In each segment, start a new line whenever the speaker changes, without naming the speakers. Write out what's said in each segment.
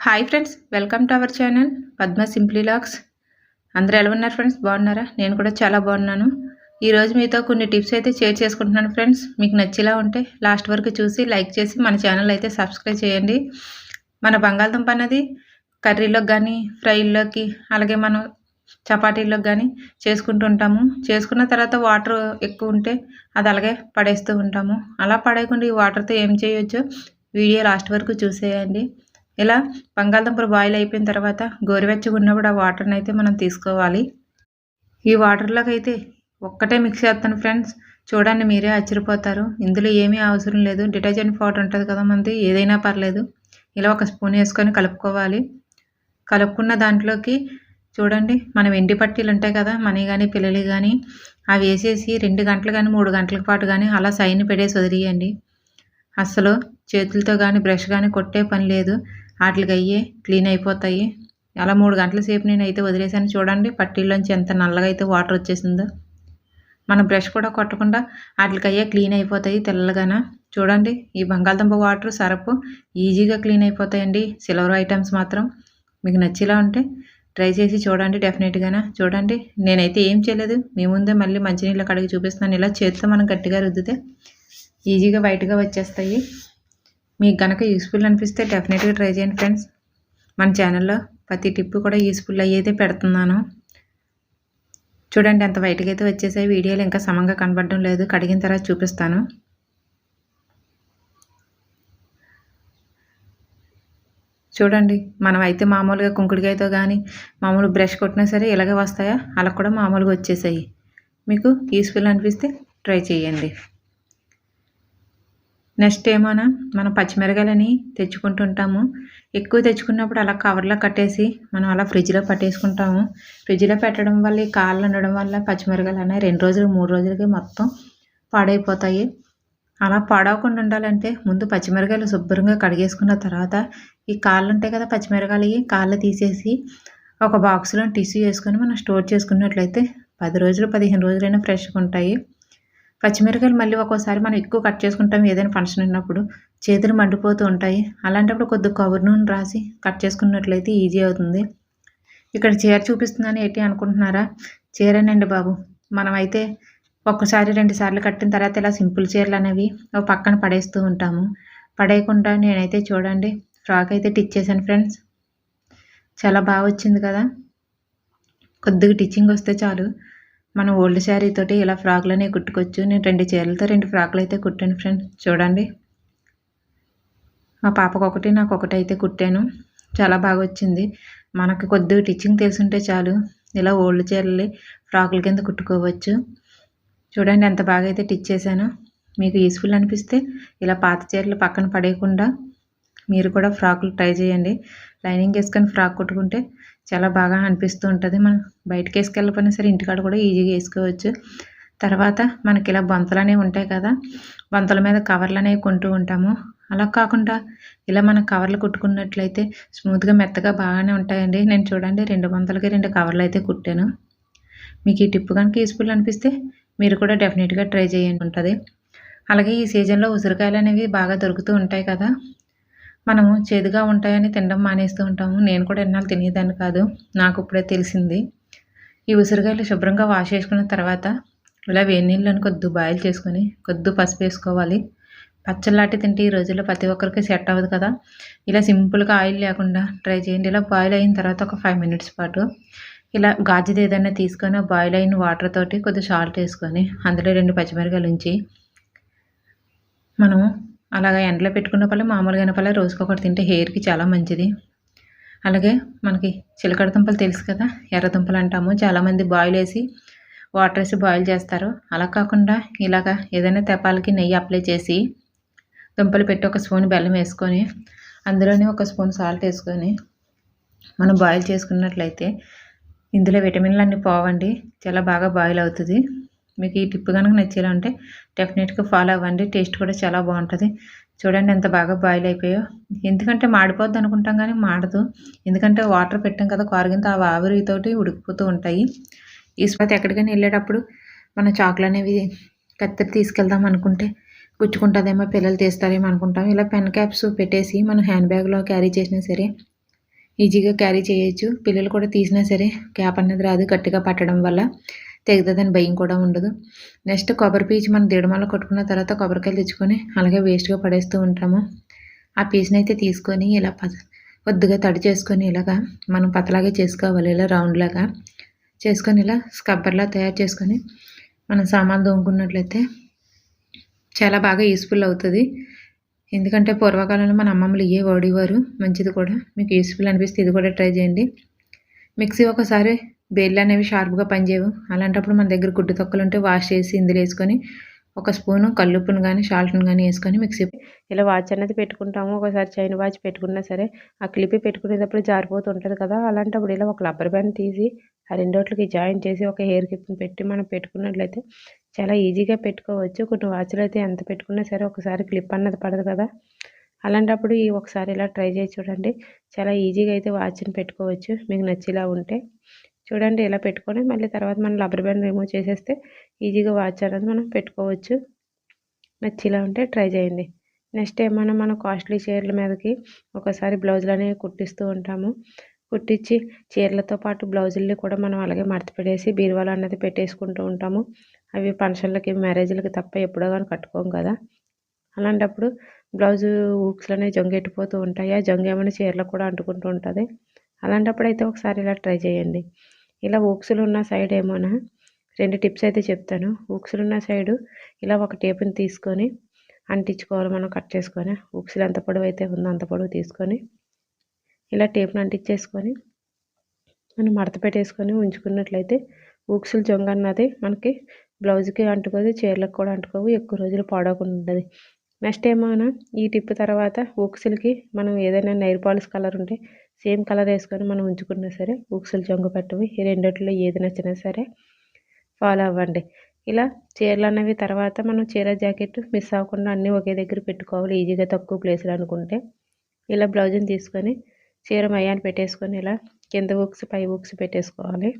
Hi friends welcome to our channel Padma simply locks అందరూ ఎలా ఉన్నారు ఫ్రెండ్స్ బాగున్నారా? నేను కూడా చాలా బాగున్నాను. ఈరోజు మీతో కొన్ని టిప్స్ అయితే షేర్ చేసుకుంటున్నాను ఫ్రెండ్స్ మీకు నచ్చేలా ఉంటే లాస్ట్ వరకు చూసి లైక్ చేసి మన ఛానల్ అయితే సబ్స్క్రైబ్ చేయండి. మన బంగాళదుంప అన్నది కర్రీలోకి కానీ ఫ్రైల్లోకి అలాగే మనం చపాతీలోకి కానీ చేసుకుంటూ ఉంటాము. చేసుకున్న తర్వాత వాటర్ ఎక్కువ ఉంటే అది అలాగే పడేస్తూ ఉంటాము. అలా పడేయకుండా ఈ వాటర్తో ఏం చేయొచ్చో వీడియో లాస్ట్ వరకు చూసేయండి. ఇలా బంగాళదుంపలు బాయిల్ అయిపోయిన తర్వాత గోరువెచ్చగా ఉన్నప్పుడు ఆ వాటర్ని అయితే మనం తీసుకోవాలి. ఈ వాటర్లోకి అయితే ఒక్కటే మిక్స్ చేస్తాను ఫ్రెండ్స్ చూడండి మీరే ఆశ్చర్యపోతారు. ఇందులో ఏమీ అవసరం లేదు. డిటర్జెంట్ పౌడర్ ఉంటుంది కదా మనది. ఏదైనా పర్లేదు. ఇలా ఒక స్పూన్ వేసుకొని కలుపుకోవాలి. కలుపుకున్న దాంట్లోకి చూడండి మనం ఎండి పట్టీలు ఉంటాయి కదా మనీ కానీ పిల్లలు కానీ అవి వేసేసి రెండు గంటలు కానీ మూడు గంటల పాటు కానీ అలా సైన్ పెడేసి వదిలేయండి. అసలు చేతులతో కానీ బ్రష్ కానీ కొట్టే పని లేదు. వాటికి అయ్యే క్లీన్ అయిపోతాయి. అలా మూడు గంటల సేపు నేను అయితే వదిలేసాను చూడండి పట్టీల్లోంచి ఎంత నల్లగా అయితే వాటర్ వచ్చేసిందో. మనం బ్రష్ కూడా కొట్టకుండా వాటికి అయ్యే క్లీన్ అయిపోతాయి తెల్లగాన. చూడండి ఈ బంగాళదుంప వాటర్ సరపు ఈజీగా క్లీన్ అయిపోతాయండి. సిల్వర్ ఐటమ్స్ మాత్రం. మీకు నచ్చేలా ఉంటే ట్రై చేసి చూడండి డెఫినెట్గానా చూడండి నేనైతే ఏం చేయలేదు. మీ ముందే మళ్ళీ మంచినీళ్ళ కడిగి చూపిస్తున్నాను. ఇలా చేతితో మనం గట్టిగా రుద్దితే ఈజీగా వైట్గా వచ్చేస్తాయి. మీకు కనుక యూస్ఫుల్ అనిపిస్తే డెఫినెట్గా ట్రై చేయండి ఫ్రెండ్స్ మన ఛానల్లో ప్రతి టిప్ కూడా యూస్ఫుల్ అయ్యేదే పెడుతున్నాను. చూడండి ఎంత వైట్గా అయితే వచ్చేసాయి. వీడియోలు ఇంకా సమంగా కనబడడం లేదు. కడిగిన తర్వాత చూపిస్తాను. చూడండి మనం అయితే మామూలుగా కుంకుడికాయతో కానీ మామూలు బ్రష్ కొట్టినా సరే ఇలాగే వస్తాయా? అలా కూడా మామూలుగా వచ్చేసాయి. మీకు యూస్ఫుల్ అనిపిస్తే ట్రై చేయండి. నెక్స్ట్ ఏమోనా మనం పచ్చిమిరకాయలని తెచ్చుకుంటుంటాము. ఎక్కువ తెచ్చుకున్నప్పుడు అలా కవర్లో కట్టేసి మనం అలా ఫ్రిడ్జ్లో పట్టేసుకుంటాము. ఫ్రిడ్జ్లో పెట్టడం వల్ల ఈ కాళ్ళు ఉండడం వల్ల పచ్చిమిరకాయలు అనేవి రెండు రోజులు మూడు రోజులకి మొత్తం పాడైపోతాయి. అలా పాడవకుండా ఉండాలంటే ముందు పచ్చిమిరకాయలు శుభ్రంగా కడిగేసుకున్న తర్వాత ఈ కాళ్ళు ఉంటాయి కదా పచ్చిమిరకాయలు కాళ్ళు తీసేసి ఒక బాక్స్లో టిష్యూ వేసుకొని మనం స్టోర్ చేసుకున్నట్లయితే పది రోజులు పదిహేను రోజులైనా ఫ్రెష్గా ఉంటాయి. పచ్చిమిరకాయలు మళ్ళీ ఒక్కోసారి మనం ఎక్కువ కట్ చేసుకుంటాం ఏదైనా ఫంక్షన్ ఉన్నప్పుడు. చేతులు మండిపోతూ ఉంటాయి. అలాంటప్పుడు కొద్ది కొబ్బరి నూనె రాసి కట్ చేసుకున్నట్లయితే ఈజీ అవుతుంది. ఇక్కడ చీర చూపిస్తుందని ఏంటి అనుకుంటున్నారా? చీరనండి బాబు. మనమైతే ఒక్కసారి రెండు సార్లు కట్టిన తర్వాత ఇలా సింపుల్ చీరలు అనేవి ఒక పక్కన పడేస్తూ ఉంటాము. పడేయకుండా నేనైతే చూడండి ఫ్రాక్ అయితే టిచ్ చేశాను ఫ్రెండ్స్. చాలా బాగా వచ్చింది కదా. కొద్దిగా టిచ్చింగ్ వస్తే చాలు. మనం ఓల్డ్ శారీ తోటి ఇలా ఫ్రాక్లనే కుట్టుకోవచ్చు. నేను రెండు చీరలతో రెండు ఫ్రాక్లు అయితే కుట్టాను ఫ్రెండ్స్ చూడండి. మా పాపకు ఒకటి నాకు ఒకటి అయితే కుట్టాను. చాలా బాగా వచ్చింది మనకు కొద్దిగా టిచ్చింగ్ తెలుసుంటే చాలు. ఇలా ఓల్డ్ చీరలు ఫ్రాకుల కింద కుట్టుకోవచ్చు. చూడండి ఎంత బాగా అయితే టిచ్ చేశాను. మీకు యూస్ఫుల్ అనిపిస్తే ఇలా పాత చీరలు పక్కన పడేయకుండా మీరు కూడా ఫ్రాకులు ట్రై చేయండి. లైనింగ్ వేసుకొని ఫ్రాక్ కుట్టుకుంటే చాలా బాగా అనిపిస్తూ ఉంటుంది. మనం బయటకు వేసుకెళ్ళకపోయినా సరే ఇంటికాడ కూడా ఈజీగా వేసుకోవచ్చు. తర్వాత మనకి ఇలా బొంతలు అనేవి ఉంటాయి కదా బొంతల మీద కవర్లు అనేవి కొంటూ ఉంటాము. అలా కాకుండా ఇలా మనం కవర్లు కుట్టుకున్నట్లయితే స్మూత్గా మెత్తగా బాగానే ఉంటాయండి. నేను చూడండి రెండు బొంతలకి రెండు కవర్లు అయితే కుట్టాను. మీకు ఈ టిప్ కనుక యూస్ఫుల్ అనిపిస్తే మీరు కూడా డెఫినెట్గా ట్రై చేయండి. ఉంటుంది. అలాగే ఈ సీజన్లో ఉసిరికాయలు అనేవి బాగా దొరుకుతూ ఉంటాయి కదా మనము చేదుగా ఉంటాయని తినడం మానేస్తూ ఉంటాము. నేను కూడా ఎన్నాళ్ళు తినేదాన్ని కాదు. నాకు ఇప్పుడే తెలిసింది. ఈ ఉసిరికాయలు శుభ్రంగా వాష్ చేసుకున్న తర్వాత ఇలా వేడి నీళ్ళని కొద్ది బాయిల్ చేసుకొని కొద్ది పసుపు వేసుకోవాలి. పచ్చళ్ళాటి తింటే ఈ రోజుల్లో ప్రతి ఒక్కరికి సెట్ అవ్వదు కదా. ఇలా సింపుల్గా ఆయిల్ లేకుండా ట్రై చేయండి. ఇలా బాయిల్ అయిన తర్వాత ఒక ఫైవ్ మినిట్స్ పాటు ఇలా గాజుది ఏదైనా తీసుకొని బాయిల్ అయిన వాటర్ తోటి కొద్దిగా సాల్ట్ వేసుకొని అందులో రెండు పచ్చిమిరకాయలు ఉంచి మనం అలాగా ఎండలో పెట్టుకున్న పళ్ళు మామూలుగా పల్లె రోజుకొకటి తింటే హెయిర్కి చాలా మంచిది. అలాగే మనకి చిలకడ దుంపలు తెలుసు కదా ఎర్ర దుంపలు అంటాము. చాలామంది బాయిల్ వేసి వాటర్ వేసి బాయిల్ చేస్తారు. అలా కాకుండా ఇలాగా ఏదైనా తెపాలకి నెయ్యి అప్లై చేసి దుంపలు పెట్టి ఒక స్పూన్ బెల్లం వేసుకొని అందులోనే ఒక స్పూన్ సాల్ట్ వేసుకొని మనం బాయిల్ చేసుకున్నట్లయితే ఇందులో విటమిన్లు అన్నీ పోవండి. చాలా బాగా బాయిల్ అవుతుంది. మీకు ఈ టిప్ కనుక నచ్చేలా ఉంటే డెఫినెట్గా ఫాలో అవ్వండి. టేస్ట్ కూడా చాలా బాగుంటుంది. చూడండి ఎంత బాగా బాయిల్ అయిపోయో. ఎందుకంటే మాడిపోద్ది అనుకుంటాం కానీ మాడదు. ఎందుకంటే వాటర్ పెట్టాం కదా కారుగింత ఆ ఆవిరితోటి ఉడికిపోతూ ఉంటాయి. ఈ స్పతి ఎక్కడికైనా వెళ్ళేటప్పుడు మన చాకులు అనేవి కత్తిరి తీసుకెళ్దాం అనుకుంటే గుచ్చుకుంటుందేమో పిల్లలు తీస్తారేమో అనుకుంటాం. ఇలా పెన్ క్యాప్స్ పెట్టేసి మనం హ్యాండ్ బ్యాగ్లో క్యారీ చేసినా సరే
ఈజీగా క్యారీ చేయొచ్చు. పిల్లలు కూడా తీసినా సరే క్యాప్ అన్నది రాదు గట్టిగా పట్టడం వల్ల. తెగుతుందని భయం కూడా ఉండదు. నెక్స్ట్ కొబ్బరి పీచు మనం దిడమల కొట్టుకున్న తర్వాత కొబ్బరికాయలు తెచ్చుకొని అలాగే వేస్ట్గా పడేస్తూ ఉంటాము. ఆ పీచుని అయితే తీసుకొని ఇలా ప కొద్దిగా తడి చేసుకొని ఇలాగా మనం పతలాగే చేసుకోవాలి. ఇలా రౌండ్ లాగా చేసుకొని ఇలా స్కబ్బర్లా తయారు చేసుకొని మనం సామాన్ దోముకున్నట్లయితే చాలా బాగా యూస్ఫుల్ అవుతుంది. ఎందుకంటే పూర్వకాలంలో మన అమ్మమ్మలు ఇవే వాడేవారు. మంచిది కూడా. మీకు యూస్ఫుల్ అనిపిస్తే ఇది కూడా ట్రై చేయండి. మిక్సీ ఒకసారి బేళ్ళు అనేవి షార్ప్గా పనిచేయవు. అలాంటప్పుడు మన దగ్గర గుడ్డు తొక్కలు ఉంటే వాష్ చేసి ఇందులో వేసుకొని ఒక స్పూను కల్లుప్పును కానీ షాల్ట్ను కానీ వేసుకొని మిక్సీ ఇలా వాచ్ అనేది పెట్టుకుంటాము. ఒకసారి చైన్ వాచ్ పెట్టుకున్నా సరే ఆ క్లిప్ పెట్టుకునేటప్పుడు జారిపోతుంటుంది కదా! అలాంటప్పుడు ఇలా ఒక రబ్బర్ బ్యాండ్ తీసి ఆ రెండోట్లకి జాయిన్ చేసి ఒక హెయిర్ క్లిప్ని పెట్టి మనం పెట్టుకున్నట్లయితే చాలా ఈజీగా పెట్టుకోవచ్చు. కొన్ని వాచ్లు అయితే ఎంత పెట్టుకున్నా సరే ఒకసారి క్లిప్ అన్నది పడదు కదా! అలాంటప్పుడు ఈ ఒకసారి ఇలా ట్రై చేసి చూడండి. చాలా ఈజీగా అయితే వాచ్ని పెట్టుకోవచ్చు. మీకు నచ్చేలా ఉంటే చూడండి ఇలా పెట్టుకొని మళ్ళీ తర్వాత మనం రబ్బర్ బ్యాండ్ రిమూవ్ చేసేస్తే ఈజీగా వాచ్ అనేది మనం పెట్టుకోవచ్చు. నచ్చిలా ఉంటే ట్రై చేయండి. నెక్స్ట్ ఏమైనా మనం కాస్ట్లీ చీరల మీదకి ఒకసారి బ్లౌజులు అనేవి కుట్టిస్తూ ఉంటాము. కుట్టించి చీరలతో పాటు బ్లౌజుల్ని కూడా మనం అలాగే మడత బీరువాలు అన్నది పెట్టేసుకుంటూ ఉంటాము. అవి ఫంక్షన్లకి మ్యారేజ్లకి తప్ప ఎప్పుడో కానీ కట్టుకోము కదా. అలాంటప్పుడు బ్లౌజు ఊక్స్లు అనేవి జొంగెట్టిపోతూ ఉంటాయి. ఆ జొంగ ఏమైనా చీరలకు కూడా అంటుకుంటూ ఉంటుంది. అలాంటప్పుడు అయితే ఒకసారి ఇలా ట్రై చేయండి. ఇలా ఊక్సులు ఉన్న సైడ్ ఏమోనా రెండు టిప్స్ అయితే చెప్తాను. ఊక్సులు ఉన్న సైడు ఇలా ఒక టేపుని తీసుకొని అంటించుకోవాలి మనం కట్ చేసుకొని. ఊక్సులు ఎంత పొడవు అయితే ఉందో అంత పొడవు తీసుకొని ఇలా టేప్ని అంటించేసుకొని మనం మడత పెట్టేసుకొని ఉంచుకున్నట్లయితే ఊక్సులు జొంగ అన్నది మనకి బ్లౌజ్కి అంటుకోదు చీరలకు కూడా అంటుకోవు ఎక్కువ రోజులు పాడవకుండా ఉంటుంది నెక్స్ట్ ఏమైనా ఈ టిప్ తర్వాత ఊక్సులకి మనం ఏదైనా నైర్ పాలిష్ కలర్ ఉంటే సేమ్ కలర్ వేసుకొని మనం ఉంచుకున్నా సరే బుక్స్లు జొంగ పెట్టవి ఈ రెండిట్లో ఏది నచ్చినా సరే ఫాలో అవ్వండి. ఇలా చీరలు అనేవి తర్వాత మనం చీర జాకెట్ మిస్ అవ్వకుండా అన్నీ ఒకే దగ్గర పెట్టుకోవాలి ఈజీగా తక్కువ ప్లేస్లో అనుకుంటే. ఇలా బ్లౌజ్ని తీసుకొని చీర మయాన్ని పెట్టేసుకొని ఇలా కింద బుక్స్ పై బుక్స్ పెట్టేసుకోవాలి.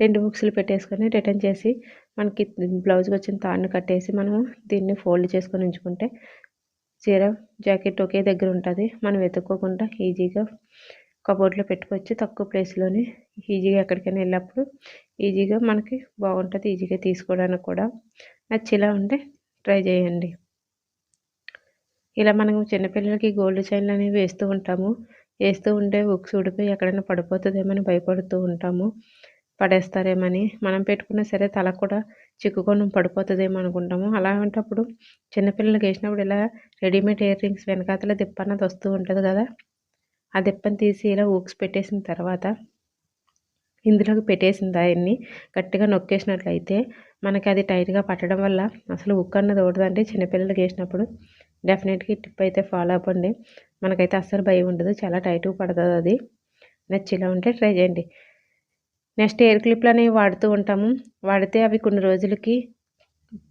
రెండు బుక్స్లు పెట్టేసుకొని రిటర్న్ చేసి మనకి బ్లౌజ్కి వచ్చిన తాడుని కట్టేసి మనము దీన్ని ఫోల్డ్ చేసుకొని ఉంచుకుంటే చీర జాకెట్ ఒకే దగ్గర ఉంటుంది. మనం వెతుక్కోకుండా ఈజీగా కబోర్డ్లో పెట్టుకోవచ్చు. తక్కువ ప్లేస్లోనే ఈజీగా ఎక్కడికైనా వెళ్ళినప్పుడు ఈజీగా మనకి బాగుంటుంది. ఈజీగా తీసుకోవడానికి కూడా నచ్చేలా ఉంటే ట్రై చేయండి. ఇలా మనం చిన్నపిల్లలకి గోల్డ్ చైన్లు అనేవి వేస్తూ ఉంటాము. వేస్తూ ఉంటే బుక్స్ ఊడిపోయి ఎక్కడైనా పడిపోతుందేమని భయపడుతూ ఉంటాము. పడేస్తారేమని మనం పెట్టుకున్నా సరే తల కూడా చిక్కుకొని పడిపోతుందేమో అనుకుంటాము అలాంటప్పుడు చిన్నపిల్లలకి వేసినప్పుడు ఇలా రెడీమేడ్ ఇయర్ రింగ్స్ వెనకాతల దిప్ప అన్నది వస్తూ ఉంటుంది కదా? ఆ దిప్పని తీసి ఇలా ఊక్స్ పెట్టేసిన తర్వాత ఇందులోకి పెట్టేసిన దాన్ని గట్టిగా నొక్కేసినట్లయితే మనకి అది టైట్గా పట్టడం వల్ల అసలు ఉక్ అన్నది ఓడదంటే చిన్నపిల్లలకి వేసినప్పుడు డెఫినెట్గా టిప్ అయితే ఫాలో అవ్వండి. మనకైతే అస్సలు భయం ఉండదు. చాలా టైట్గా పడుతుంది అది. నచ్చిలా ఉంటే ట్రై చేయండి. నెక్స్ట్ ఎయిర్ క్లిప్లు అనేవి వాడుతూ ఉంటాము. వాడితే అవి కొన్ని రోజులకి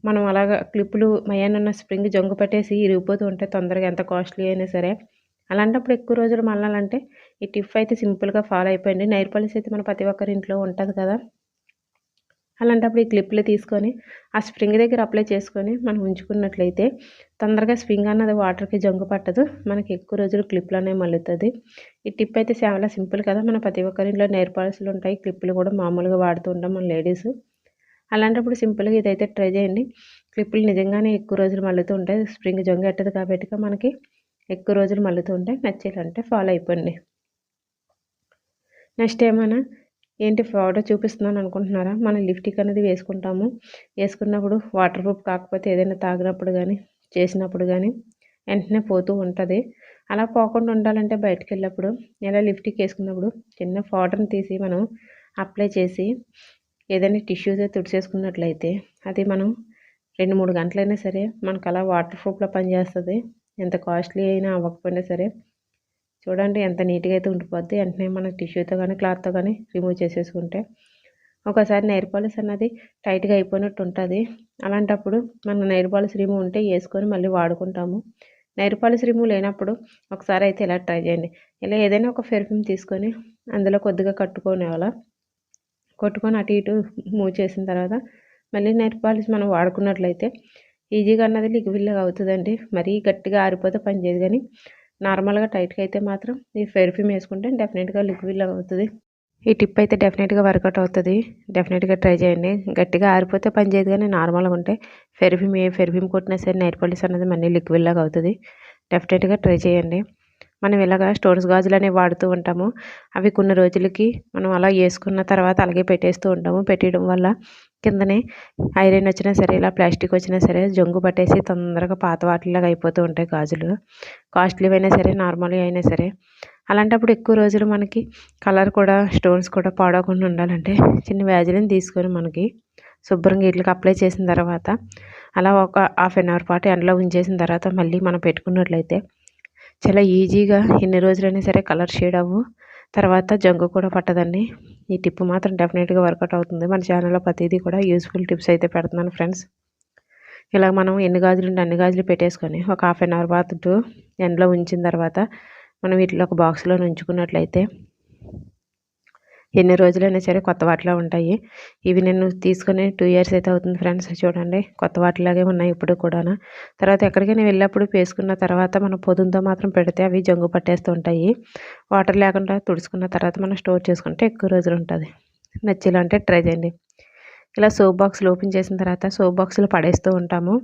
మనం అలాగ క్లిప్పులు మయానున్న స్ప్రింగ్ జంగు పెట్టేసి ఇరిగిపోతూ ఉంటాయి తొందరగా ఎంత కాస్ట్లీ అయినా సరే. అలాంటప్పుడు ఎక్కువ రోజులు మళ్ళాలంటే ఈ టిప్ అయితే సింపుల్గా ఫాలో అయిపోయింది. నైర్ పాలిస్ అయితే మన ప్రతి ఒక్కరి ఇంట్లో ఉంటుంది కదా. అలాంటప్పుడు ఈ క్లిప్లు తీసుకొని ఆ స్ప్రింగ్ దగ్గర అప్లై చేసుకొని మనం ఉంచుకున్నట్లయితే తొందరగా స్ప్రింగ్ అన్నది వాటర్కి జంగు పట్టదు. మనకి ఎక్కువ రోజులు క్లిప్లోనే మల్లుతుంది. మళ్ళుతుంది ఈ టిప్ అయితే చాలా సింపుల్ కదా. మన ప్రతి ఒక్కరింట్లో నేర్ పాలసీలు ఉంటాయి. క్లిప్లు కూడా మామూలుగా వాడుతూ ఉంటాం మన లేడీస్. అలాంటప్పుడు సింపుల్గా ఇదైతే ట్రై చేయండి. క్లిప్పులు నిజంగానే ఎక్కువ రోజులు మళ్ళుతూ ఉంటాయి. స్ప్రింగ్ జంగు ఎట్టదు కాబట్టి మనకి ఎక్కువ రోజులు మళ్ళుతూ ఉంటాయి. నచ్చేయాలంటే ఫాలో అయిపోండి. నెక్స్ట్ ఏమైనా ఏంటి ఫ్రాడ్ చూపిస్తున్నాను అనుకుంటున్నారా? మనం లిఫ్టిక్ అనేది వేసుకుంటాము. వేసుకున్నప్పుడు వాటర్ ప్రూఫ్ కాకపోతే ఏదైనా తాగినప్పుడు కానీ చేసినప్పుడు కానీ వెంటనే పోతూ ఉంటుంది. అలా పోకుండా ఉండాలంటే బయటకు వెళ్ళినప్పుడు ఇలా లిఫ్టిక్ వేసుకున్నప్పుడు చిన్న పౌడర్ని తీసి మనం అప్లై చేసి ఏదైనా టిష్యూస్ తుడిచేసుకున్నట్లయితే అది మనం రెండు మూడు గంటలైనా సరే మనకు అలా వాటర్ ప్రూఫ్లో పనిచేస్తుంది. ఎంత కాస్ట్లీ అయినా అవ్వకపోయినా సరే చూడండి ఎంత నీట్గా అయితే ఉండిపోద్ది. వెంటనే మనం టిష్యూతో కానీ క్లాత్తో కానీ రిమూవ్ చేసేసుకుంటే. ఒకసారి నెయిర్ పాలిష్ అన్నది టైట్గా అయిపోయినట్టు ఉంటుంది. అలాంటప్పుడు మనం నెయిర్ పాలిష్ రిమూవ్ ఉంటే వేసుకొని మళ్ళీ వాడుకుంటాము. నెయిర్ పాలిష్ రిమూవ్ లేనప్పుడు ఒకసారి అయితే ఇలా ట్రై చేయండి. ఇలా ఏదైనా ఒక పెర్ఫ్యూమ్ తీసుకొని అందులో కొద్దిగా కట్టుకొని అలా కొట్టుకొని అటు ఇటు మూవ్ చేసిన తర్వాత మళ్ళీ నెయిర్ పాలిష్ మనం వాడుకున్నట్లయితే ఈజీగా అన్నది లిక్విడ్లాగా అవుతుందండి. మరీ గట్టిగా ఆరిపోతే పనిచేయదు కానీ నార్మల్గా టైట్గా అయితే మాత్రం ఈ పెర్ఫ్యూమ్ వేసుకుంటే డెఫినెట్గా లిక్విడ్ అవుతుంది. ఈ టిప్ అయితే డెఫినెట్గా వర్కౌట్ అవుతుంది. డెఫినెట్గా ట్రై చేయండి. గట్టిగా ఆరిపోతే పని చేయదు కానీ నార్మల్గా ఉంటే పెర్ఫ్యూమ్ ఏ పెర్ఫ్యూమ్ కొట్టినా సరే నైట్ పాలిష్ అనేది మళ్ళీ లిక్విడ్ లాగా అవుతుంది. డెఫినెట్గా ట్రై చేయండి. మనం ఇలాగ స్టోన్స్ గాజులు అనేవి వాడుతూ ఉంటాము అవి కొన్ని రోజులకి మనం అలా వేసుకున్న తర్వాత అలాగే పెట్టేస్తూ ఉంటాము. పెట్టడం వల్ల కిందనే ఐరన్ వచ్చినా సరే ఇలా ప్లాస్టిక్ వచ్చినా సరే జంగు పట్టేసి తొందరగా పాత వాటిలాగా అయిపోతూ ఉంటాయి గాజులు. కాస్ట్లీ అయినా సరే నార్మల్ అయినా సరే. అలాంటప్పుడు ఎక్కువ రోజులు మనకి కలర్ కూడా స్టోన్స్ కూడా పాడవకుండా ఉండాలంటే చిన్న వ్యాజిలిని తీసుకొని మనకి శుభ్రంగా వీటికి అప్లై చేసిన తర్వాత అలా ఒక హాఫ్ అన్ అవర్ పాటు ఎండలో ఉంచేసిన తర్వాత మళ్ళీ మనం పెట్టుకున్నట్లయితే చాలా ఈజీగా ఎన్ని రోజులైనా సరే కలర్ షేడ్ అవ్వు. తర్వాత జంగు కూడా పట్టదండి. ఈ టిప్ మాత్రం డెఫినెట్గా వర్కౌట్ అవుతుంది. మన ఛానల్లో ప్రతిదీ కూడా యూస్ఫుల్ టిప్స్ అయితే పెడుతున్నాను ఫ్రెండ్స్. ఇలా మనం ఎన్ని గాజులు ఉంటే అన్ని గాజులు పెట్టేసుకొని ఒక హాఫ్ అన్ అవర్ పాటు ఎండలో ఉంచిన తర్వాత మనం వీటిలో ఒక బాక్స్లో ఉంచుకున్నట్లయితే ఎన్ని రోజులైనా సరే కొత్త వాటిలా ఉంటాయి. ఇవి నేను తీసుకొని టూ ఇయర్స్ అయితే అవుతుంది ఫ్రెండ్స్ చూడండి. కొత్త వాటిలాగే ఉన్నాయి ఇప్పుడు కూడా తర్వాత ఎక్కడికైనా వెళ్ళినప్పుడు వేసుకున్న తర్వాత మనం పొదుంతో మాత్రం పెడితే అవి జంగు పట్టేస్తూ ఉంటాయి. వాటర్ లేకుండా తుడుచుకున్న తర్వాత మనం స్టోర్ చేసుకుంటే ఎక్కువ రోజులు ఉంటుంది. నచ్చేలా అంటే ట్రై చేయండి. ఇలా సోప్ బాక్స్లు ఓపెన్ చేసిన తర్వాత సోప్ బాక్స్లు పడేస్తూ ఉంటాము.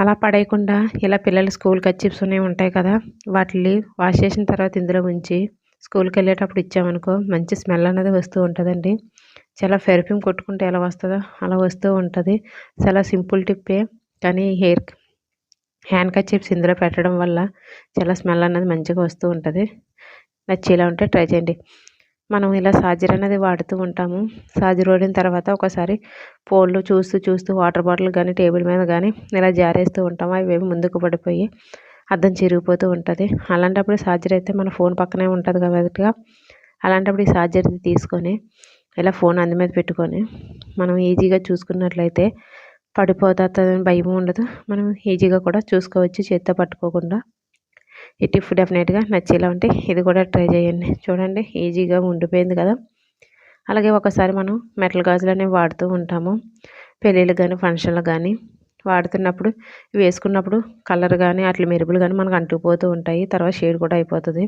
అలా పడేయకుండా ఇలా పిల్లలు స్కూల్ కచ్చిప్స్ అనేవి ఉంటాయి కదా వాటిని వాష్ చేసిన తర్వాత ఇందులో ఉంచి స్కూల్కి వెళ్ళేటప్పుడు ఇచ్చామనుకో మంచి స్మెల్ అనేది వస్తూ ఉంటుందండి. చాలా పెర్ఫ్యూమ్ కొట్టుకుంటే ఎలా వస్తుందో అలా వస్తూ ఉంటుంది. చాలా సింపుల్ టిప్పే కానీ హెయిర్ హ్యాండ్ కచ్చిప్స్ ఇందులో పెట్టడం వల్ల చాలా స్మెల్ అనేది మంచిగా వస్తూ ఉంటుంది. నచ్చేలా ఉంటే ట్రై చేయండి. మనం ఇలా సాజర్ అనేది వాడుతూ ఉంటాము. సాజర్ వాడిన తర్వాత ఒకసారి ఫోన్లు చూస్తూ చూస్తూ వాటర్ బాటిల్ కానీ టేబుల్ మీద కానీ ఇలా జారేస్తూ ఉంటాము. అవి ముందుకు పడిపోయి అద్దం చిరిగిపోతూ ఉంటుంది. అలాంటప్పుడు ఛార్జర్ అయితే మన ఫోన్ పక్కనే ఉంటుంది కాబట్టి అలాంటప్పుడు ఈ ఛార్జర్ తీసుకొని ఇలా ఫోన్ అందు మీద పెట్టుకొని మనం ఈజీగా చూసుకున్నట్లయితే పడిపోతుందని భయం ఉండదు. మనం ఈజీగా కూడా చూసుకోవచ్చు చేత్తో పట్టుకోకుండా. ఈ టిప్ డెఫినెట్గా నచ్చేలా ఉంటే ఇది కూడా ట్రై చేయండి. చూడండి ఈజీగా ఉండిపోయింది కదా. అలాగే ఒకసారి మనం మెటల్ గాజులు అనేవి వాడుతూ ఉంటాము. పెళ్ళిళ్ళు కానీ ఫంక్షన్లు కానీ వాడుతున్నప్పుడు వేసుకున్నప్పుడు కలర్ కానీ అట్లా మెరుపులు కానీ మనకు అంటుకుపోతూ ఉంటాయి. తర్వాత షేడ్ కూడా అయిపోతుంది.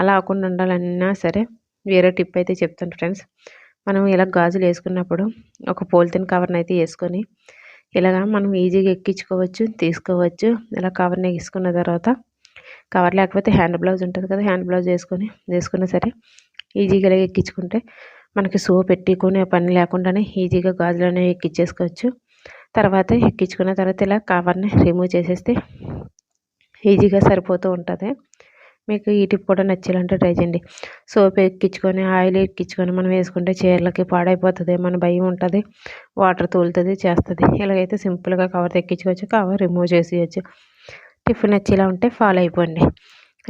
అలా అవ్వకుండా ఉండాలన్నా సరే వేరే టిప్ అయితే చెప్తాను ఫ్రెండ్స్. మనం ఇలా గాజులు వేసుకున్నప్పుడు ఒక పోలిథిన్ కవర్ని అయితే వేసుకొని ఇలాగా మనం ఈజీగా ఎక్కించుకోవచ్చు తీసుకోవచ్చు. ఇలా కవర్ని వేసుకున్న తర్వాత కవర్ లేకపోతే హ్యాండ్ బ్లౌజ్ ఉంటుంది కదా హ్యాండ్ బ్లౌజ్ వేసుకొని వేసుకున్నా సరే ఈజీగా ఇలా ఎక్కించుకుంటే మనకి సో పెట్టుకునే పని లేకుండానే ఈజీగా గాజులు అనేవి ఎక్కించేసుకోవచ్చు. తర్వాత ఎక్కించుకున్న తర్వాత ఇలా కవర్ని రిమూవ్ చేసేస్తే ఈజీగా సరిపోతూ ఉంటుంది. మీకు ఈ టిప్ కూడా నచ్చాలంటే ట్రై చేయండి. సోప్ ఎక్కించుకొని ఆయిల్ ఎక్కించుకొని మనం వేసుకుంటే చీరలకి పాడైపోతుంది మన భయం ఉంటుంది వాటర్ తోలుతుంది చేస్తుంది. ఇలాగైతే సింపుల్గా కవర్ ఎక్కించుకోవచ్చు కవర్ రిమూవ్ చేసేయచ్చు. టిఫిన్ నచ్చేలా ఉంటే ఫాలో అయిపోండి.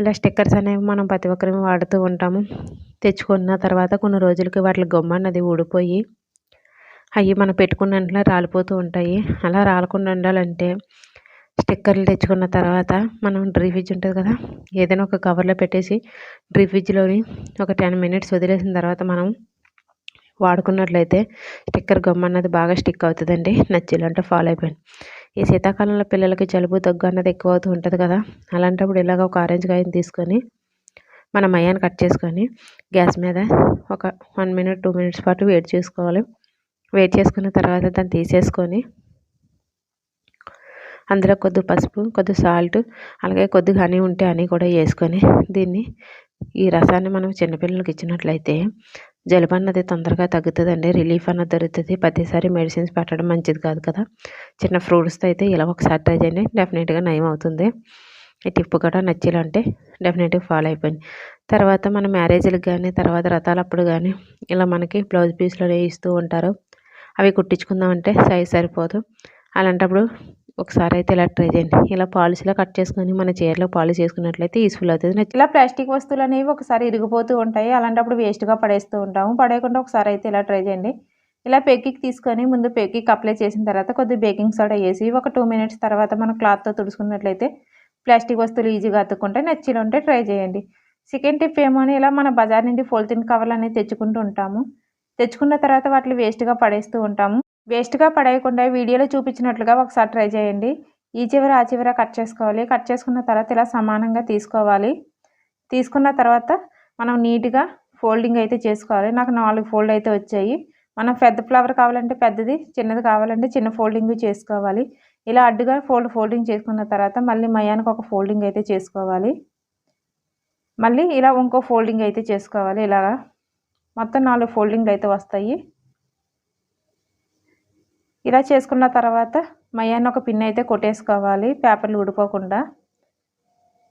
ఇలా స్టిక్కర్స్ అనేవి మనం ప్రతి ఒక్కరిని వాడుతూ ఉంటాము. తెచ్చుకున్న తర్వాత కొన్ని రోజులకి వాటి గొమ్మ అన్నది ఊడిపోయి అవి మనం పెట్టుకున్న వెంటనే రాలిపోతూ ఉంటాయి. అలా రాలకుండా ఉండాలంటే స్టిక్కర్లు తెచ్చుకున్న తర్వాత మనం డ్రీ ఫ్రిడ్జ్ ఉంటుంది కదా ఏదైనా ఒక కవర్లో పెట్టేసి డ్రీ ఫ్రిడ్జ్లోని ఒక టెన్ మినిట్స్ వదిలేసిన తర్వాత మనం వాడుకున్నట్లయితే స్టిక్కర్ గమ్ అన్నది బాగా స్టిక్ అవుతుందండి నచ్చిలంటే ఫాలో అయిపోయింది ఈ శీతాకాలంలో పిల్లలకి జలుబు దగ్గు అన్నది ఎక్కువ అవుతూ ఉంటుంది కదా అలాంటప్పుడు ఇలాగ ఒక ఆరెంజ్ కాయని తీసుకొని మనం అయ్యాన్ని కట్ చేసుకొని గ్యాస్ మీద ఒక వన్ మినిట్ టూ మినిట్స్ పాటు వేడి చేసుకోవాలి. వేడి చేసుకున్న తర్వాత దాన్ని తీసేసుకొని అందులో కొద్ది పసుపు కొద్ది సాల్ట్ అలాగే కొద్దిగా హనీ ఉంటే హనీ కూడా వేసుకొని దీన్ని ఈ రసాన్ని మనం చిన్నపిల్లలకి ఇచ్చినట్లయితే జలుబు అన్నది తొందరగా తగ్గుతుందండి రిలీఫ్ అన్నది దొరుకుతుంది. ప్రతిసారి మెడిసిన్స్ పెట్టడం మంచిది కాదు కదా. చిన్న ఫ్రూట్స్తో అయితే ఇలా ఒకసారి ట్రై చేయండి డెఫినెట్గా నయం అవుతుంది ఈ టిప్ కూడా నచ్చేలాంటే డెఫినెట్గా ఫాలో అయిపోయింది తర్వాత మన మ్యారేజ్లకు కానీ తర్వాత రథాలప్పుడు కానీ ఇలా మనకి బ్లౌజ్ పీస్లో ఇస్తూ ఉంటారు. అవి కుట్టించుకుందామంటే సైజ్ సరిపోదు. అలాంటప్పుడు ఒకసారి అయితే ఇలా ట్రై చేయండి. ఇలా పాలిష్లో కట్ చేసుకొని మన చీరలో పాలిష్ చేసుకున్నట్లయితే యూస్ఫుల్ అవుతుంది. ఇలా ప్లాస్టిక్ వస్తువులు అనేవి ఒకసారి ఇరిగిపోతూ ఉంటాయి. అలాంటప్పుడు వేస్ట్గా పడేస్తూ ఉంటాము. పడేయకుండా ఒకసారి అయితే ఇలా ట్రై చేయండి. ఇలా పెక్కికి తీసుకొని ముందు పెక్కికి అప్లై చేసిన తర్వాత కొద్దిగా బేకింగ్ సోడా వేసి ఒక టూ మినిట్స్ తర్వాత మనం క్లాత్తో తుడుచుకున్నట్లయితే ప్లాస్టిక్ వస్తువులు ఈజీగా అతుక్కుంటే నచ్చిలో ఉంటే ట్రై చేయండి. సెకండ్ టిప్ ఏమో ఇలా మన బజార్ నుండి ఫోల్తిన్ కవర్లు అనేది తెచ్చుకుంటూ ఉంటాము. తెచ్చుకున్న తర్వాత వాటిని వేస్ట్గా పడేస్తూ ఉంటాము. వేస్ట్గా పడేయకుండా వీడియోలో చూపించినట్లుగా ఒకసారి ట్రై చేయండి.
ఈ చివర ఆ చివర కట్ చేసుకోవాలి. కట్ చేసుకున్న తర్వాత ఇలా సమానంగా తీసుకోవాలి. తీసుకున్న తర్వాత మనం నీట్గా ఫోల్డింగ్ అయితే చేసుకోవాలి. నాకు నాలుగు ఫోల్డ్ అయితే వచ్చాయి. మనం పెద్ద ఫ్లవర్ కావాలంటే పెద్దది చిన్నది కావాలంటే చిన్న ఫోల్డింగ్ చేసుకోవాలి. ఇలా అడ్డుగా ఫోల్డ్ ఫోల్డింగ్ చేసుకున్న తర్వాత మళ్ళీ మయానికి ఒక ఫోల్డింగ్ అయితే చేసుకోవాలి. మళ్ళీ ఇలా ఇంకో ఫోల్డింగ్ అయితే చేసుకోవాలి. ఇలాగా. మొత్తం నాలుగు ఫోల్డింగ్లు అయితే వస్తాయి. ఇలా చేసుకున్న తర్వాత మయాన్ని ఒక పిన్ అయితే కొట్టేసుకోవాలి పేపర్లు ఊడిపోకుండా.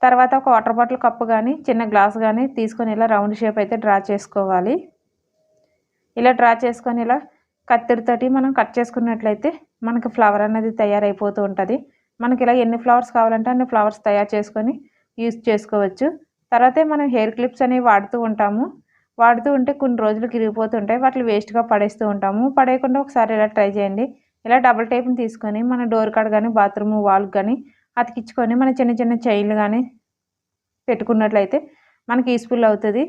తర్వాత ఒక వాటర్ బాటిల్ కప్పు కానీ చిన్న గ్లాస్ కానీ తీసుకొని ఇలా రౌండ్ షేప్ అయితే డ్రా చేసుకోవాలి. ఇలా డ్రా చేసుకొని ఇలా కత్తిరితోటి మనం కట్ చేసుకున్నట్లయితే మనకి ఫ్లవర్ అనేది తయారైపోతూ ఉంటుంది. మనకి ఇలా ఎన్ని ఫ్లవర్స్ కావాలంటే అన్ని ఫ్లవర్స్ తయారు చేసుకొని యూజ్ చేసుకోవచ్చు. తర్వాతే మనం హెయిర్ క్లిప్స్ అనేవి వాడుతూ ఉంటాము. వాడుతూ ఉంటే కొన్ని రోజులు కిరిగిపోతుంటాయి వాటిని వేస్ట్గా పడేస్తూ ఉంటాము. పడేయకుండా ఒకసారి ఇలా ట్రై చేయండి. ఇలా డబుల్ టైప్ని తీసుకొని మన డోర్ కాడ కానీ బాత్రూమ్ వాల్కి కానీ అతికించుకొని మన చిన్న చిన్న చైన్లు కానీ పెట్టుకున్నట్లయితే మనకి యూస్ఫుల్ అవుతుంది.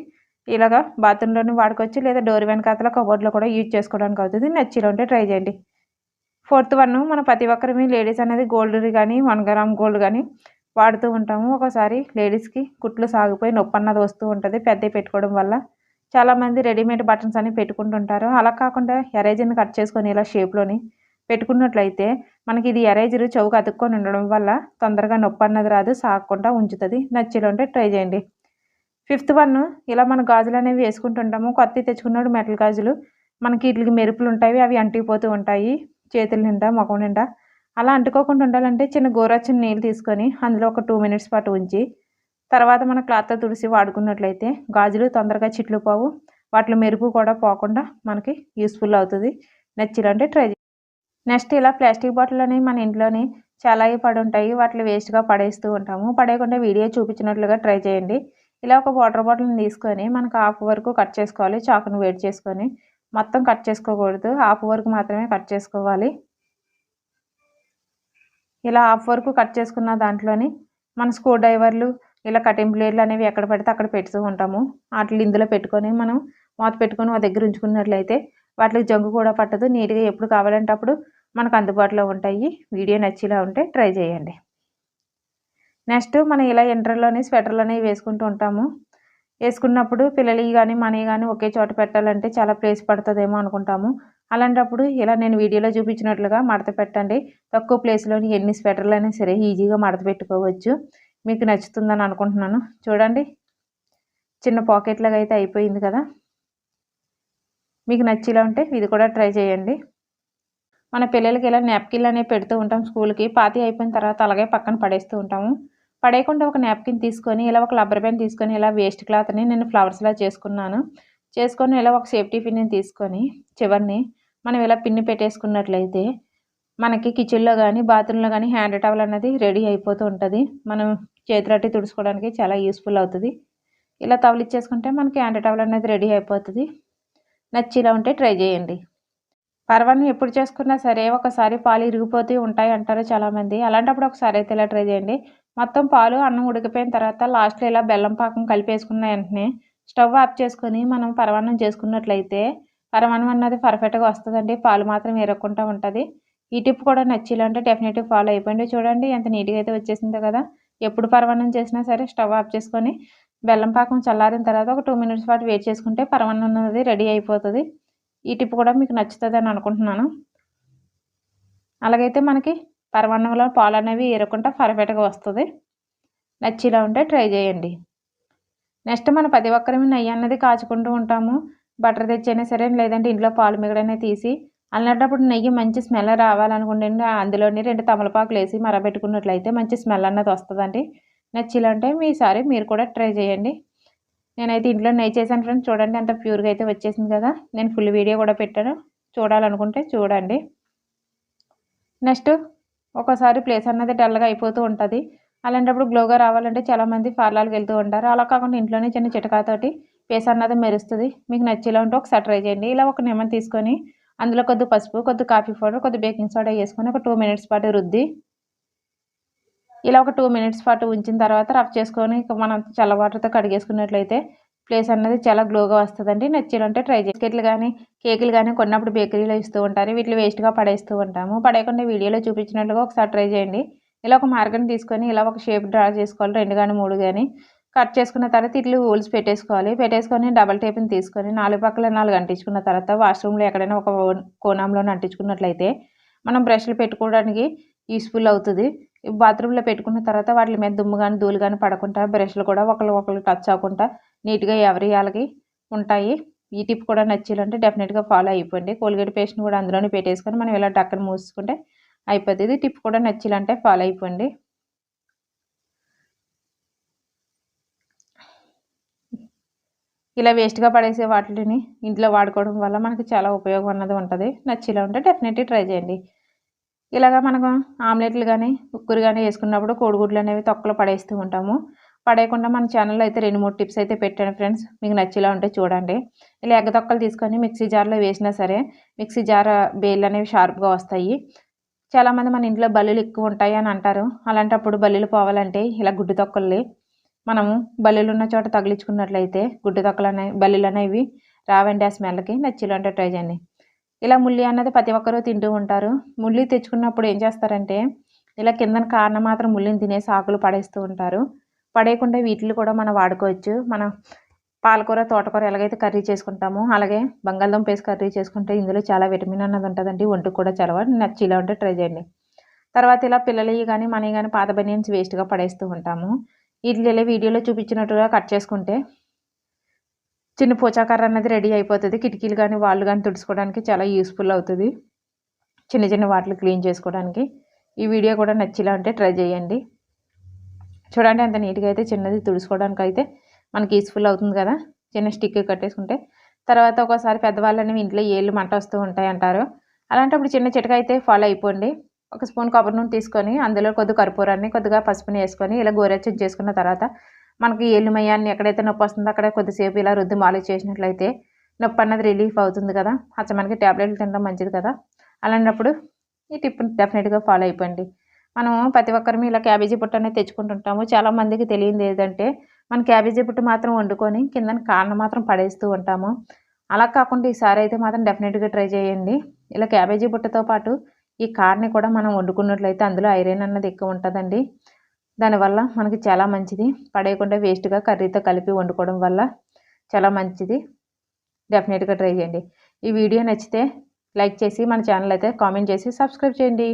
ఇలాగా బాత్రూంలోని వాడుకోవచ్చు. లేదా డోర్ వెనకాతల కబోర్డ్లో కూడా యూజ్ చేసుకోవడానికి అవుతుంది. నచ్చిలో ఉంటే ట్రై చేయండి. ఫోర్త్ వన్ మన ప్రతి ఒక్కరిమి లేడీస్ అనేది గోల్డ్ కానీ వన్ గ్రామ్ గోల్డ్ కానీ వాడుతూ ఉంటాము. ఒకసారి లేడీస్కి కుట్లు సాగిపోయి నొప్పి అన్నది వస్తూ ఉంటుంది. పెద్ద పెట్టుకోవడం వల్ల చాలామంది రెడీమేడ్ బటన్స్ అని పెట్టుకుంటుంటారు. అలా కాకుండా ఎరేజర్ని కట్ చేసుకొని ఇలా షేప్లోని పెట్టుకున్నట్లయితే మనకి ఇది ఎరేజర్ చౌక అతుక్కొని ఉండడం వల్ల తొందరగా నొప్పి అన్నది రాదు సాగకుండా ఉంచుతుంది. నచ్చిలో ఉంటే ట్రై చేయండి. ఫిఫ్త్ వన్ ఇలా మన గాజులు అనేవి వేసుకుంటుంటాము. కొత్త తెచ్చుకున్నాడు మెటల్ గాజులు. మనకి వీటికి మెరుపులు ఉంటాయి అవి అంటిపోతూ ఉంటాయి. చేతుల నిండా ముఖం నిండా. అలా అంటుకోకుండా ఉండాలంటే చిన్న గోరచ్చని నీళ్ళు తీసుకొని అందులో ఒక టూ మినిట్స్ పాటు ఉంచి తర్వాత మన క్లాత్తో తుడిసి వాడుకున్నట్లయితే గాజులు తొందరగా చిట్లు పోవు. వాటిలో మెరుపు కూడా పోకుండా మనకి యూస్ఫుల్ అవుతుంది. నచ్చిలంటే ట్రై నెక్స్ట్ ఇలా ప్లాస్టిక్ బాటిల్ అనేవి మన ఇంట్లోనే చాలా పడి ఉంటాయి. వాటిని వేస్ట్గా పడేస్తూ ఉంటాము. పడేయకుండా వీడియో చూపించినట్లుగా ట్రై చేయండి. ఇలా ఒక వాటర్ బాటిల్ని తీసుకొని మనకు హాఫ్ వరకు కట్ చేసుకోవాలి. చాకును వేడి చేసుకొని మొత్తం కట్ చేసుకోకూడదు. హాఫ్ వరకు మాత్రమే కట్ చేసుకోవాలి. ఇలా హాఫ్ వరకు కట్ చేసుకున్న దాంట్లోని మన స్క్రూ డ్రైవర్లు ఇలా కటింగ్ ప్లేట్లు అనేవి ఎక్కడ పడితే అక్కడ పెడుతూ ఉంటాము. వాటిని ఇందులో పెట్టుకొని మనం మూత పెట్టుకొని మా దగ్గర ఉంచుకున్నట్లయితే వాటికి జంగు కూడా పట్టదు. నీట్గా ఎప్పుడు కావాలంటే అప్పుడు మనకు అందుబాటులో ఉంటాయి. వీడియో నచ్చేలా ఉంటే ట్రై చేయండి. నెక్స్ట్ మనం ఇలా ఇంటర్లోనే స్వెటర్లు అనేవి వేసుకుంటూ ఉంటాము. వేసుకున్నప్పుడు పిల్లలవి కానీ మనవి కానీ ఒకే చోట పెట్టాలంటే చాలా ప్లేస్ పడుతుందేమో అనుకుంటాము. అలాంటప్పుడు ఇలా నేను వీడియోలో చూపించినట్లుగా మడత పెట్టండి. తక్కువ ప్లేస్లోని ఎన్ని స్వెటర్లు అయినా సరే ఈజీగా మడత పెట్టుకోవచ్చు. మీకు నచ్చుతుందని అనుకుంటున్నాను. చూడండి. చిన్న పాకెట్లాగా అయితే అయిపోయింది కదా. మీకు నచ్చేలా ఉంటే ఇది కూడా ట్రై చేయండి. మన పిల్లలకి ఇలా నాప్కిన్లు అనేవి పెడుతూ ఉంటాం స్కూల్కి. పాతి అయిపోయిన తర్వాత అలాగే పక్కన పడేస్తూ ఉంటాము. పడేయకుండా ఒక నాప్కిన్ తీసుకొని ఇలా ఒక రబ్బర్ బ్యాండ్ తీసుకొని ఇలా వేస్ట్ క్లాత్ని నేను ఫ్లవర్స్లా చేసుకున్నాను. చేసుకొని ఇలా ఒక సేఫ్టీ పిన్ని తీసుకొని చివరిని మనం ఇలా పిన్ని పెట్టేసుకున్నట్లయితే మనకి కిచెన్లో కానీ బాత్రూంలో కానీ హ్యాండ్ టవల్ అనేది రెడీ అయిపోతూ ఉంటుంది. మనం చేతిరట్టి తుడుచుకోవడానికి చాలా యూస్ఫుల్ అవుతుంది. ఇలా తవలిచ్చేసుకుంటే మనకి హ్యాండ్ టవల్ అనేది రెడీ అయిపోతుంది. నచ్చిలా ఉంటే ట్రై చేయండి. పర్వాన్ని ఎప్పుడు చేసుకున్నా సరే ఒకసారి పాలు ఇరిగిపోతూ ఉంటాయి అంటారు చాలామంది. అలాంటప్పుడు ఒకసారి అయితే ఇలా ట్రై చేయండి. మొత్తం పాలు అన్నం ఉడికిపోయిన తర్వాత లాస్ట్లో ఇలా బెల్లం పాకం కలిపేసుకున్న వెంటనే స్టవ్ ఆఫ్ చేసుకొని మనం పరమాన్నం చేసుకున్నట్లయితే పరమాన్నం అన్నది పర్ఫెక్ట్గా వస్తుందండి. పాలు మాత్రం ఇరగకుండా ఉంటుంది. ఈ టిప్ కూడా నచ్చాలంటే డెఫినెట్గా ఫాలో అయిపోయింది చూడండి ఎంత నీట్గా అయితే వచ్చేసిందో కదా. ఎప్పుడు పరమాన్నం చేసినా సరే స్టవ్ ఆఫ్ చేసుకొని బెల్లం పాకం చల్లారిన తర్వాత ఒక టూ మినిట్స్ పాటు వెయిట్ చేసుకుంటే పరమాన్నం అనేది రెడీ అయిపోతుంది. ఈ టిప్ కూడా మీకు నచ్చుతుంది అని అనుకుంటున్నాను. అలాగైతే మనకి పరమాన్నంలో పాలు అనేవి ఏరకుండా పర్ఫెక్ట్గా వస్తుంది. నచ్చిలా ఉంటే ట్రై చేయండి. నెక్స్ట్ మనం ప్రతి ఒక్కరి నెయ్యి అన్నది కాచుకుంటూ ఉంటాము. బటర్ తెచ్చైనా సరే లేదంటే ఇంట్లో పాలు మిగడనే తీసి అలాంటప్పుడు నెయ్యి మంచి స్మెల్ రావాలనుకుంటే అందులోని రెండు తమలపాకులు వేసి మరబెట్టుకున్నట్లయితే మంచి స్మెల్ అన్నది వస్తుందండి. నచ్చిలంటే మీసారి మీరు కూడా ట్రై చేయండి. నేనైతే ఇంట్లో నెయ్యి చేశాను ఫ్రెండ్స్. చూడండి అంత ప్యూర్గా అయితే వచ్చేసింది కదా. నేను ఫుల్ వీడియో కూడా పెట్టాను. చూడాలనుకుంటే చూడండి. నెక్స్ట్ ఒకసారి ప్లేస్ అన్నది డల్గా అయిపోతూ ఉంటుంది. అలాంటప్పుడు గ్లోగా రావాలంటే చాలామంది పార్లర్కి వెళ్తూ ఉంటారు. అలా కాకుండా ఇంట్లోనే చిన్న చిటకాతోటి ఫేస్ అన్నది మెరుస్తుంది. మీకు నచ్చేలా ఉంటే ఒకసారి ట్రై చేయండి. ఇలా ఒక నిమ్మని తీసుకొని అందులో కొద్ది పసుపు కొద్ది కాఫీ పౌడర్ కొద్ది బేకింగ్ సోడా వేసుకొని ఒక టూ మినిట్స్ పాటు రుద్ది. ఇలా ఒక టూ మినిట్స్ పాటు ఉంచిన తర్వాత రఫ్ చేసుకొని మనం చల్ల వాటర్తో కడిగేసుకున్నట్లయితే ప్లేస్ అన్నది చాలా గ్లోగా వస్తుందండి. నచ్చినంటే ట్రై చేసి బిస్కెట్లు కానీ కేకులు కానీ కొన్నప్పుడు బేకరీలో ఇస్తూ ఉంటారు. వీటిని వేస్ట్గా పడేస్తూ ఉంటాము. పడేయకుండా వీడియోలో చూపించినట్లుగా ఒకసారి ట్రై చేయండి. ఇలా ఒక మార్గం తీసుకొని ఇలా ఒక షేప్ డ్రా చేసుకోవాలి. రెండు కానీ మూడు కానీ కట్ చేసుకున్న తర్వాత ఇట్లు హోల్స్ పెట్టేసుకోవాలి. పెట్టేసుకొని డబల్ టేప్ని తీసుకొని నాలుగు పక్కల నాలుగు అంటించుకున్న తర్వాత వాష్రూమ్లో ఎక్కడైనా ఒక కోణంలో అంటించుకున్నట్లయితే మనం బ్రష్లు పెట్టుకోవడానికి యూస్ఫుల్ అవుతుంది. బాత్రూంలో పెట్టుకున్న తర్వాత వాటి మీద దుమ్ము కానీ ధూళి కానీ పడకుండా బ్రష్లు కూడా ఒకరు ఒకరు టచ్ అవ్వకుండా నీట్గా ఎవరి వాళ్ళకి ఉంటాయి. ఈ టిప్ కూడా నచ్చాలంటే డెఫినెట్గా ఫాలో అయిపోండి. కోల్గేట్ పేస్ట్ని కూడా అందులోనే పెట్టేసుకొని మనం ఇలా డక్కన మూసుకుంటే అయిపోతుంది. టిప్ కూడా నచ్చాలంటే ఫాలో అయిపోండి. ఇలా వేస్ట్గా పడేసే వాటిని ఇంట్లో వాడుకోవడం వల్ల మనకి చాలా ఉపయోగం అన్నది ఉంటుంది. నచ్చిలా ఉంటే డెఫినెట్లీ ట్రై చేయండి. ఇలాగా మనకు ఆమ్లెట్లు కానీ ఉక్కురు కానీ వేసుకున్నప్పుడు కోడిగుడ్లు అనేవి తొక్కలు పడేస్తూ ఉంటాము. పడేయకుండా మన ఛానల్లో అయితే రెండు మూడు టిప్స్ అయితే పెట్టాను ఫ్రెండ్స్ మీకు నచ్చేలా ఉంటే చూడండి. ఇలా ఎగ్గ తొక్కలు తీసుకొని మిక్సీ జార్లో వేసినా సరే మిక్సీ జార్ బేళ్ళు అనేవి షార్ప్గా వస్తాయి. చాలామంది మన ఇంట్లో బల్లులు ఎక్కువ ఉంటాయి అని అంటారు. అలాంటప్పుడు బల్లులు పోవాలంటే ఇలా గుడ్డు తొక్కల్ని మనము బల్లీలు ఉన్న చోట తగిలించుకున్నట్లయితే గుడ్డు తొక్కలు అనేవి బల్లీలు అనేవి రావండి ఆ స్మెల్కి. నచ్చిలు అంటే ట్రై చేయండి. ఇలా ముల్లి అన్నది ప్రతి ఒక్కరూ తింటూ ఉంటారు. ముల్లి తెచ్చుకున్నప్పుడు ఏం చేస్తారంటే ఇలా కిందన కారణం మాత్రం ముల్లిని తినేసి ఆకులు పడేస్తూ ఉంటారు. పడేయకుండా వీటిని కూడా మనం వాడుకోవచ్చు. మనం పాలకూర తోటకూర ఎలాగైతే కర్రీ చేసుకుంటామో అలాగే బంగాళదుంప వేసి కర్రీ చేసుకుంటే ఇందులో చాలా విటమిన్ అన్నది ఉంటుందండి. ఒంటికి కూడా చలవ నచ్చిలా ఉంటే ట్రై చేయండి. తర్వాత ఇలా పిల్లలవి కానీ మనవి కానీ పాత బనియన్స్ వేస్ట్గా పడేస్తూ ఉంటాము. ఇడ్లీలే వీడియోలో చూపించినట్టుగా కట్ చేసుకుంటే చిన్న పోచాకర్ర అనేది రెడీ అయిపోతుంది. కిటికీలు కానీ వాళ్ళు కానీ తుడుచుకోవడానికి చాలా యూస్ఫుల్ అవుతుంది. చిన్న చిన్న వాటిని క్లీన్ చేసుకోవడానికి. ఈ వీడియో కూడా నచ్చిలా ఉంటే ట్రై చేయండి. చూడండి అంత నీట్గా అయితే చిన్నది తుడుచుకోవడానికి అయితే మనకి యూస్ఫుల్ అవుతుంది కదా. చిన్న స్టిక్ కట్టేసుకుంటే. తర్వాత ఒకసారి పెద్దవాళ్ళని ఇంట్లో ఏళ్ళు మంట వస్తూ ఉంటాయి అంటారు అలాంటప్పుడు చిన్న చిటక అయితే ఫాలో అయిపోండి. ఒక స్పూన్ కొబ్బరి నూనె తీసుకొని అందులో కొద్ది కర్పూరాన్ని కొద్దిగా పసుపుని వేసుకొని ఇలా గోరెచ్చని చేసుకున్న తర్వాత మనకి ఎల్లుమయ్యాన్ని ఎక్కడైతే నొప్పి వస్తుందో అక్కడ కొద్దిసేపు ఇలా రుద్ది మాలిష్ చేసినట్లయితే నొప్పి అన్నది రిలీఫ్ అవుతుంది కదా. అచ్చ మనకి ట్యాబ్లెట్లు తినడం మంచిది కదా. అలాంటప్పుడు ఈ టిప్ డెఫినెట్గా ఫాలో అయిపోండి. మనం ప్రతి ఒక్కరిని ఇలా క్యాబేజీ పుట్టు అనేది తెచ్చుకుంటుంటాము. చాలామందికి తెలియదు ఏంటంటే మనం క్యాబేజీ పుట్టు మాత్రం వండుకొని కింద కాళ్ళ మాత్రం పడేస్తూ ఉంటాము. అలా కాకుండా ఈసారి అయితే మాత్రం డెఫినెట్గా ట్రై చేయండి. ఇలా క్యాబేజీ పుట్టతో పాటు ఈ కార్ని కూడా మనం వండుకున్నట్లయితే అందులో ఐరన్ అన్నది ఎక్కువ ఉంటుందండి. దానివల్ల మనకి చాలా మంచిది. పడేయకుండా వేస్ట్గా కర్రీతో కలిపి వండుకోవడం వల్ల చాలా మంచిది. డెఫినెట్గా ట్రై చేయండి. ఈ వీడియో నచ్చితే లైక్ చేసి మన ఛానల్ అయితే కామెంట్ చేసి సబ్స్క్రైబ్ చేయండి.